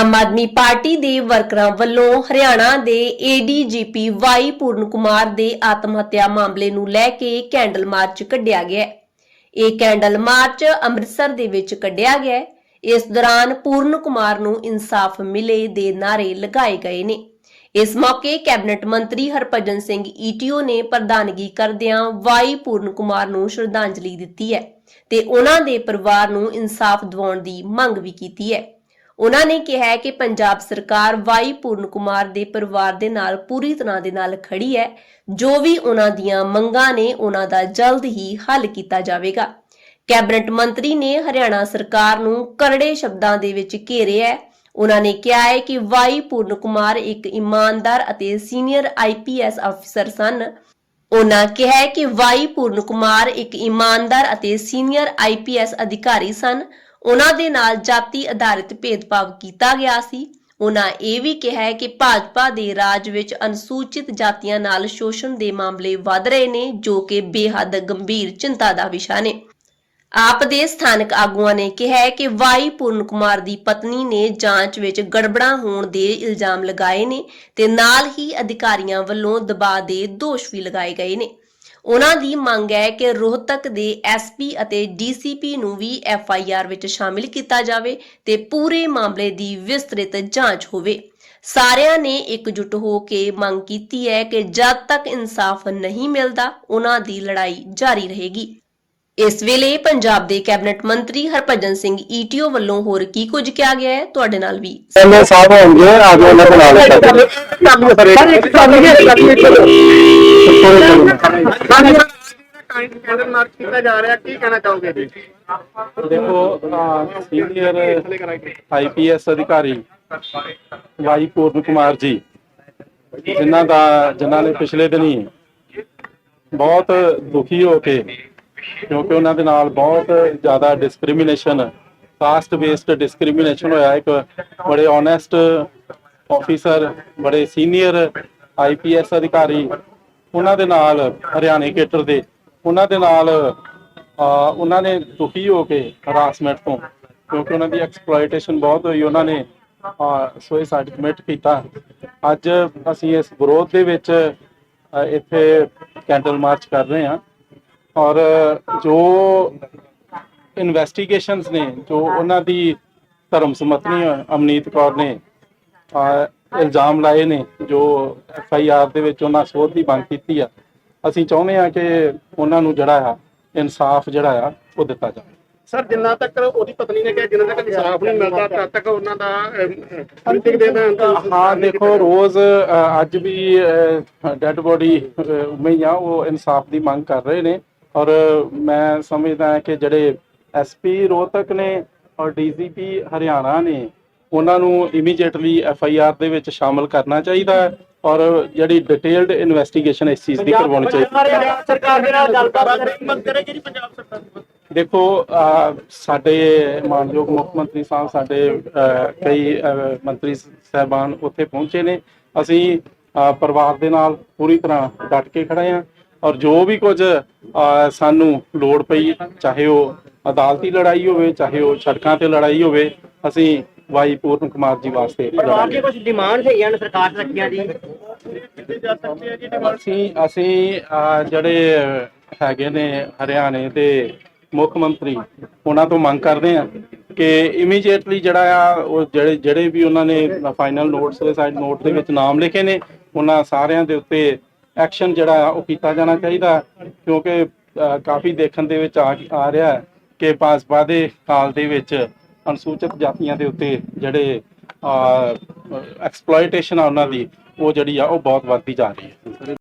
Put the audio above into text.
Aam Aadmi party ਦੇ ਵਰਕਰਾਂ ਵੱਲੋਂ ਹਰਿਆਣਾ ਦੇ ਏਡੀਜੀਪੀ ਵਾਈ ਪੂਰਨ ਕੁਮਾਰ ਦੇ ਆਤਮ ਹੱਤਿਆ ਮਾਮਲੇ ਨੂੰ ਲੈ ਕੇ ਕੈਂਡਲ ਮਾਰਚ ਕੱਢਿਆ ਗਿਆ ਇਹ ਕੈਂਡਲ ਮਾਰਚ ਅੰਮ੍ਰਿਤਸਰ ਦੇ ਵਿੱਚ ਕੱਢਿਆ ਗਿਆ ਇਸ ਦੌਰਾਨ ਪੂਰਨ ਕੁਮਾਰ ਨੂੰ ਇਨਸਾਫ ਮਿਲੇ ਦੇ ਨਾਰੇ ਲਗਾਏ ਗਏ ਨੇ। ਇਸ ਮੌਕੇ ਕੈਬਨਿਟ ਮੰਤਰੀ ਹਰਭਜਨ ਸਿੰਘ ਈਟੀਓ ਨੇ ਪ੍ਰਧਾਨਗੀ ਕਰਦਿਆਂ ਵਾਈ ਪੂਰਨ ਕੁਮਾਰ ਨੂੰ ਸ਼ਰਧਾਂਜਲੀ ਦਿੱਤੀ ਹੈ ਤੇ ਉਹਨਾਂ ਦੇ ਪਰਿਵਾਰ ਨੂੰ ਇਨਸਾਫ ਦਿਵਾਉਣ ਦੀ ਮੰਗ ਵੀ ਕੀਤੀ ਹੈ। ਉਹਨਾਂ ਨੇ ਕਿਹਾ ਕਿ ਪੰਜਾਬ ਸਰਕਾਰ ਵਾਈ ਪੂਰਨ ਕੁਮਾਰ ਦੇ ਪਰਿਵਾਰ ਦੇ ਨਾਲ ਪੂਰੀ ਤਰ੍ਹਾਂ ਦੇ ਨਾਲ ਖੜੀ ਹੈ। ਜੋ ਵੀ ਉਹਨਾਂ ਦੀਆਂ ਮੰਗਾਂ ਨੇ ਉਹਨਾਂ ਦਾ ਜਲਦ ਹੀ ਹੱਲ ਕੀਤਾ ਜਾਵੇਗਾ। ਕੈਬਨਿਟ ਮੰਤਰੀ ਨੇ ਹਰਿਆਣਾ ਸਰਕਾਰ ਨੂੰ ਕਰੜੇ ਸ਼ਬਦਾਂ ਦੇ ਵਿੱਚ ਘੇਰਿਆ ਹੈ। ਉਹਨਾਂ ਨੇ ਕਿਹਾ ਹੈ ਕਿ ਵਾਈ ਪੂਰਨ ਕੁਮਾਰ ਇੱਕ ਇਮਾਨਦਾਰ ਅਤੇ ਸੀਨੀਅਰ ਆਈਪੀਐਸ ਅਫਸਰ ਸਨ। ਉਹਨਾਂ ਕਿਹਾ ਕਿ ਵਾਈ ਪੂਰਨ ਕੁਮਾਰ ਇੱਕ ਇਮਾਨਦਾਰ ਅਤੇ ਸੀਨੀਅਰ ਆਈਪੀਐਸ ਅਧਿਕਾਰੀ ਸਨ। ਉਹਨਾਂ ਦੇ ਨਾਲ ਜਾਤੀ ਆਧਾਰਿਤ ਭੇਦਭਾਵ ਕੀਤਾ ਗਿਆ ਸੀ। ਉਹਨਾਂ ਇਹ ਵੀ ਕਿਹਾ ਹੈ ਕਿ ਭਾਜਪਾ ਦੇ ਰਾਜ ਵਿੱਚ ਅਨੁਸੂਚਿਤ ਜਾਤੀਆਂ ਨਾਲ ਸ਼ੋਸ਼ਣ ਦੇ ਮਾਮਲੇ ਵਧ ਰਹੇ ਨੇ, ਜੋ ਕਿ ਬੇਹੱਦ ਗੰਭੀਰ ਚਿੰਤਾ ਦਾ ਵਿਸ਼ਾ ਨੇ। ਆਪ ਦੇ ਸਥਾਨਕ ਆਗੂਆਂ ਨੇ ਕਿਹਾ ਹੈ ਕਿ ਵਾਈ ਪੂਰਨ ਕੁਮਾਰ ਦੀ ਪਤਨੀ ਨੇ ਜਾਂਚ ਵਿੱਚ ਗੜਬੜਾਂ ਹੋਣ ਦੇ ਇਲਜ਼ਾਮ ਲਗਾਏ ਨੇ ਤੇ ਨਾਲ ਹੀ ਅਧਿਕਾਰੀਆਂ ਵੱਲੋਂ ਦਬਾਅ ਦੇ ਦੋਸ਼ ਵੀ ਲਗਾਏ ਗਏ ਨੇ। ਉਹਨਾਂ ਦੀ ਮੰਗ ਹੈ ਕਿ ਰੋਹਤਕ ਦੇ ਐਸਪੀ ਅਤੇ ਡੀਸੀਪੀ ਨੂੰ ਵੀ ਐਫਆਈਆਰ ਵਿੱਚ ਸ਼ਾਮਿਲ ਕੀਤਾ ਜਾਵੇ ਤੇ ਪੂਰੇ ਮਾਮਲੇ ਦੀ ਵਿਸਤ੍ਰਿਤ ਜਾਂਚ ਹੋਵੇ। ਸਾਰਿਆਂ ਨੇ ਇਕਜੁੱਟ ਹੋ ਕੇ ਮੰਗ ਕੀਤੀ ਹੈ ਕਿ ਜਦ ਤੱਕ ਇਨਸਾਫ ਨਹੀਂ ਮਿਲਦਾ, ਉਹਨਾਂ ਦੀ ਲੜਾਈ ਜਾਰੀ ਰਹੇਗੀ। ਇਸ ਵੇਲੇ ਪੰਜਾਬ ਦੇ ਕੈਬਨਿਟ ਮੰਤਰੀ ਹਰਭਜਨ ਸਿੰਘ ਈਟੀਓ ਵੱਲੋਂ ਹੋਰ ਕੀ ਕੁਝ ਕਿਹਾ ਗਿਆ ਹੈ? ਤੁਹਾਡੇ ਨਾਲ ਵੀ। ਐਮਏ ਸਾਹਿਬ ਹੋਣਗੇ ਆਜੋ ਉਹਨਾਂ ਦੇ ਨਾਲ ਚੱਲਦੇ ਕੈਂਡਲ ਮਾਰਚ ਕੀਤਾ ਜਾ ਰਿਹਾ ਕੀ ਕਹਿਣਾ ਚਾਹੋਗੇ ਜੀ ਦੇਖੋ ਸੀਨੀਅਰ ਆਈਪੀਐਸ ਅਧਿਕਾਰੀ ਵਾਈ ਪੂਰਨ ਕੁਮਾਰ ਜੀ ਜਿਨ੍ਹਾਂ ਦਾ ਜਿਨ੍ਹਾਂ ਨੇ ਪਿਛਲੇ ਦਿਨੀ ਬਹੁਤ ਦੁਖੀ ਹੋ ਕੇ ਕਿਉਂਕਿ ਉਹਨਾਂ ਦੇ ਨਾਲ ਬਹੁਤ ਜ਼ਿਆਦਾ ਡਿਸਕ੍ਰਿਮੀਨੇਸ਼ਨ ਕਾਸਟ ਬੇਸਡ ਡਿਸਕ੍ਰਿਮੀਨੇਸ਼ਨ ਹੋਇਆ। ਇੱਕ ਬੜੇ ਓਨੈਸਟ ਆਫੀਸਰ ਬੜੇ ਸੀਨੀਅਰ ਆਈਪੀਐਸ ਅਧਿਕਾਰੀ, ਉਹਨਾਂ ਦੇ ਨਾਲ ਹਰਿਆਣੇ ਖੇਤਰ ਦੇ। ਉਹਨਾਂ ਦੇ ਨਾਲ ਉਹਨਾਂ ਨੇ ਦੁਖੀ ਹੋ ਕੇ ਹਰਾਸਮੈਂਟ ਤੋਂ, ਕਿਉਂਕਿ ਉਹਨਾਂ ਦੀ ਐਕਸਪਲੋਇਟੇਸ਼ਨ ਬਹੁਤ ਹੋਈ। ਉਹਨਾਂ ਨੇ ਸੁਸਾਈਡ ਕਮਿਟ ਕੀਤਾ। ਅੱਜ ਅਸੀਂ ਇਸ ਵਿਰੋਧ ਦੇ ਵਿੱਚ ਇੱਥੇ ਕੈਂਡਲ ਮਾਰਚ ਕਰ ਰਹੇ ਹਾਂ। ਔਰ ਜੋ ਇਨਵੈਸਟੀਗੇਸ਼ਨਸ ਨੇ ਜੋ ਉਹਨਾਂ ਦੀ ਧਰਮ ਸਮਤਨੀ ਅਮਨੀਤ ਕੌਰ ਨੇ ਇਲਜ਼ਾਮ ਲਾਏ ਨੇ ਜੋ ਐਫ ਆਈ ਆਰ ਦੇ ਵਿੱਚ ਉਹਨਾਂ ਸੋਧ ਦੀ ਮੰਗ ਕੀਤੀ ਆ ਅਸੀਂ ਚਾਹੁੰਦੇ ਆ ਕਿ ਉਹਨਾਂ ਨੂੰ ਜਿਹੜਾ ਆ ਇਨਸਾਫ ਜਿਹੜਾ ਆ ਉਹ ਦਿੱਤਾ ਜਾਵੇ। ਸਰ ਜਿੰਨਾ ਤੱਕ ਉਹਦੀ ਪਤਨੀ ਨੇ ਕਿਹਾ ਜਿੰਨਾ ਤੱਕ ਇਨਸਾਫ ਨਹੀਂ ਮਿਲਦਾ ਤਦ ਤੱਕ ਉਹਨਾਂ ਦਾ ਅੰਤਿਮ ਦੇ ਦਾ ਹਾਂ ਦੇਖੋ ਰੋਜ਼ ਅੱਜ ਵੀ ਡੈੱਡ ਬੋਡੀ ਉਵੇਂ ਆ ਉਹ ਇਨਸਾਫ ਦੀ ਮੰਗ ਕਰ ਰਹੇ ਨੇ। ਔਰ ਮੈਂ ਸਮਝਦਾ ਹਾਂ ਕਿ ਜਿਹੜੇ ਐਸਪੀ ਰੋਹਤਕ ਨੇ ਔਰ ਡੀਜੀਪੀ ਹਰਿਆਣਾ ਨੇ ਉਹਨਾਂ ਨੂੰ ਇਮੀਡੀਏਟਲੀ ਐਫ ਆਈ ਆਰ ਦੇ ਵਿੱਚ ਸ਼ਾਮਲ ਕਰਨਾ ਚਾਹੀਦਾ ਹੈ ਔਰ ਜਿਹੜੀ ਡਿਟੇਲਡ ਇਨਵੈਸਟੀਗੇਸ਼ਨ ਇਸ ਚੀਜ਼ ਦੀ ਕਰਵਾਉਣੀ ਚਾਹੀਦੀ ਹੈ। ਸਰਕਾਰ ਦੇ ਨਾਲ ਗੱਲਬਾਤ ਮੰਗ ਕਰੇਗੀ ਜੀ ਪੰਜਾਬ ਸਰਕਾਰ ਦੇਖੋ ਸਾਡੇ ਮਾਨਯੋਗ ਮੁੱਖ ਮੰਤਰੀ ਸਾਹਿਬ ਸਾਡੇ ਕਈ ਮੰਤਰੀ ਸਹਿਬਾਨ ਉੱਥੇ ਪਹੁੰਚੇ ਨੇ। ਅਸੀਂ ਪਰਿਵਾਰ ਦੇ ਨਾਲ ਪੂਰੀ ਤਰ੍ਹਾਂ ਡਟ ਕੇ ਖੜੇ ਹਾਂ। ਔਰ ਜੋ ਵੀ ਕੁਝ ਸਾਨੂੰ ਲੋੜ ਪਈ ਚਾਹੇ ਉਹ ਅਦਾਲਤੀ ਲੜਾਈ ਹੋਵੇ ਚਾਹੇ ਉਹ ਸੜਕਾਂ ਤੇ ਲੜਾਈ ਹੋਵੇ ਅਸੀਂ ਵਾਈ ਪੂਰਨ ਕੁਮਾਰ ਜੀ ਵਾਸਤੇ ਲੜਾਂਗੇ। ਕੁਝ ਡਿਮਾਂਡ ਹੈਗੀਆਂ ਨੇ ਸਰਕਾਰ ਰੱਖੀਆਂ ਜੀ? ਅਸੀਂ ਅਸੀਂ ਜਿਹੜੇ ਹੈਗੇ ਨੇ ਹਰਿਆਣੇ ਦੇ ਮੁੱਖ ਮੰਤਰੀ ਉਹਨਾਂ ਤੋਂ ਮੰਗ ਕਰਦੇ ਆ ਕਿ ਇਮੀਡੀਏਟਲੀ ਜਿਹੜਾ ਆ ਉਹ ਜਿਹੜੇ ਜਿਹੜੇ ਵੀ ਉਹਨਾਂ ਨੇ ਫਾਈਨਲ ਨੋਟਸ ਦੇ ਸਾਈਡ ਨੋਟ ਦੇ ਵਿੱਚ ਨਾਮ ਲਿਖੇ ਨੇ ਉਹਨਾਂ ਸਾਰਿਆਂ ਦੇ ਉੱਤੇ ਐਕਸ਼ਨ ਜਿਹੜਾ ਆ ਉਹ ਕੀਤਾ ਜਾਣਾ ਚਾਹੀਦਾ ਕਿਉਂਕਿ ਕਾਫੀ ਦੇਖਣ ਦੇ ਵਿੱਚ ਆ ਰਿਹਾ ਹੈ ਕਿ ਭਾਜਪਾ ਦੇ ਕਾਲ ਦੇ ਵਿੱਚ ਅਨੁਸੂਚਿਤ ਜਾਤੀਆਂ ਦੇ ਉੱਤੇ ਜਿਹੜੇ ਐਕਸਪਲੋਇਟੇਸ਼ਨ ਆ ਉਹਨਾਂ ਦੀ, ਉਹ ਜਿਹੜੀ ਆ ਉਹ ਬਹੁਤ ਵੱਧਦੀ ਜਾ ਰਹੀ ਹੈ।